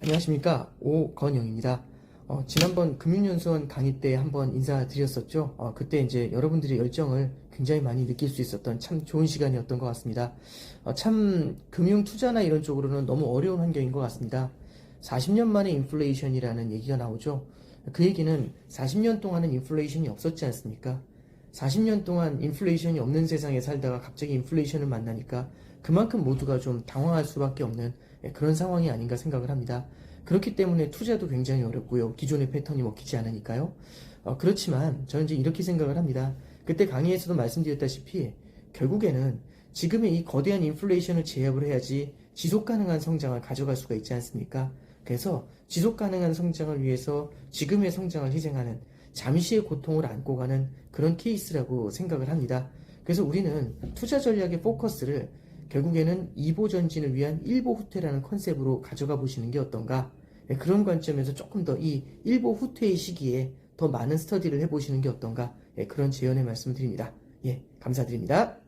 안녕하십니까 오건영입니다. 어, 지난번 금융연수원 강의 때 한번 인사드렸었죠. 어, 그때 이제 여러분들의 열정을 굉장히 많이 느낄 수 있었던 참 좋은 시간이었던 것 같습니다. 어, 참 금융 투자나 이런 쪽으로는 너무 어려운 환경인 것 같습니다. 40년 만에 인플레이션이라는 얘기가 나오죠. 그 얘기는 40년 동안은 인플레이션이 없었지 않습니까? 40년 동안 인플레이션이 없는 세상에 살다가 갑자기 인플레이션을 만나니까 그만큼 모두가 좀 당황할 수밖에 없는 예, 그런 상황이 아닌가 생각을 합니다. 그렇기 때문에 투자도 굉장히 어렵고요. 기존의 패턴이 먹히지 않으니까요. 어, 그렇지만 저는 이제 이렇게 생각을 합니다. 그때 강의에서도 말씀드렸다시피 결국에는 지금의 이 거대한 인플레이션을 제압을 해야지 지속 가능한 성장을 가져갈 수가 있지 않습니까? 그래서 지속 가능한 성장을 위해서 지금의 성장을 희생하는 잠시의 고통을 안고 가는 그런 케이스라고 생각을 합니다. 그래서 우리는 투자 전략의 포커스를 결국에는 2보 전진을 위한 1보 후퇴라는 컨셉으로 가져가 보시는 게 어떤가? 예, 그런 관점에서 조금 더 이 1보 후퇴의 시기에 더 많은 스터디를 해보시는 게 어떤가? 예, 그런 제언의 말씀을 드립니다. 예, 감사드립니다.